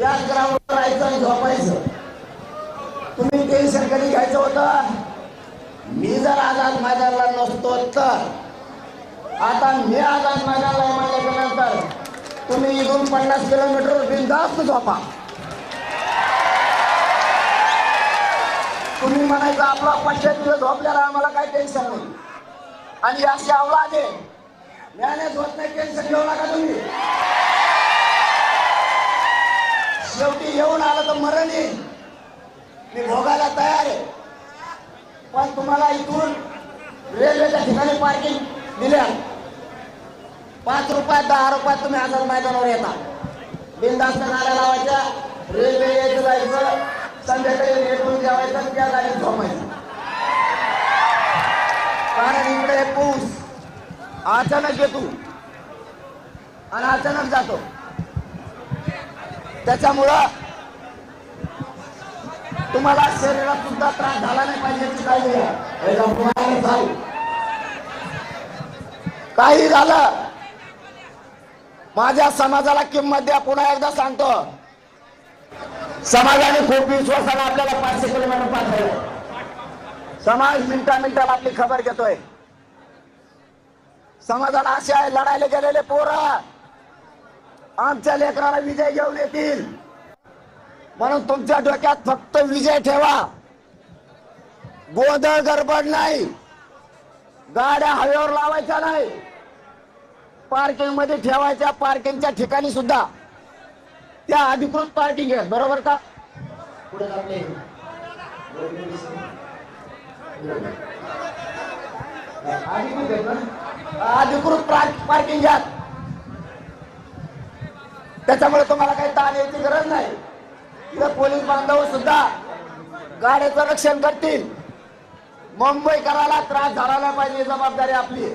या ग्राउंडवर राहायचं आणि झोपायचं. तुम्ही टेन्शन कधी घ्यायचं होतं. मी जर आझाद मैदानला नसतो तर. आता मी आझाद मैदानला आहे म्हणल्याच्यानंतर तुम्ही इथून पन्नास किलोमीटर बिंदास्त झोपा. तुम्ही म्हणायचं आपला पंचायत दिवस झोपल्याला आम्हाला काही टेन्शन नाही. आणि अशी अवलादे ज्ञानेच होत नाही टेन्शन घेऊ नका तुम्ही. शेवटी येऊन आलं तर मरण येईल. मी भोगायला तयार आहे. पण तुम्हाला इथून रेल्वेच्या ठिकाणी पार्किंग दिल्या पाच रुपयात दहा रुपयात तुम्ही आझाद मैदानावर येता. बिनधास्त नाऱ्या लावायच्या रेल्वे यायचं जायचं संध्याकाळी रेटून जेवायचं त्या गाडीत झोपायचं. कारण इकडे पाऊस. अचानक येतो. आणि अचानक जातो. त्याच्यामुळं तुम्हाला शरीरात सुद्धा त्रास झाला नाही पाहिजे काही झालं माझ्या समाजाला किंमत द्या पुन्हा एकदा सांगतो. समाजाने खूप विश्वासाने आपल्याला पाचशे किलोमीटर पाठवलं समाज मिनिटा मिनिटाला आपली खबर घेतोय. समाजाला असे आहे लढायला गेलेले पोरं. आमच्या लेकराला विजय घेऊन येतील. म्हणून तुमच्या डोक्यात फक्त विजय ठेवा. गोंधळ गडबड नाही. गाड्या हवेवर लावायच्या नाही. पार्किंगमध्ये ठेवायच्या पार्किंगच्या ठिकाणी सुद्धा. त्या अधिकृत पार्किंग आहे बरोबर का? अधिकृत अधिकृत पार्किंग घ्या. त्याच्यामुळे तुम्हाला काही ताण यायची गरज नाही. इथं पोलीस बांधव सुद्धा गाड्याचं रक्षण करतील. मुंबईकराला त्रास झाला नाही पाहिजे जबाबदारी आपली.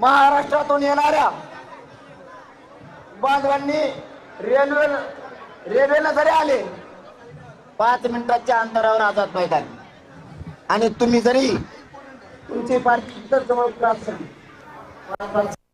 महाराष्ट्रातून येणाऱ्या बांधवांनी रेल्वे रेल्वेला जरी आले पाच मिनिटाच्या अंतरावर आझाद मैदान. आणि तुम्ही जरी तुमची पार्टी जवळ त्रास झाली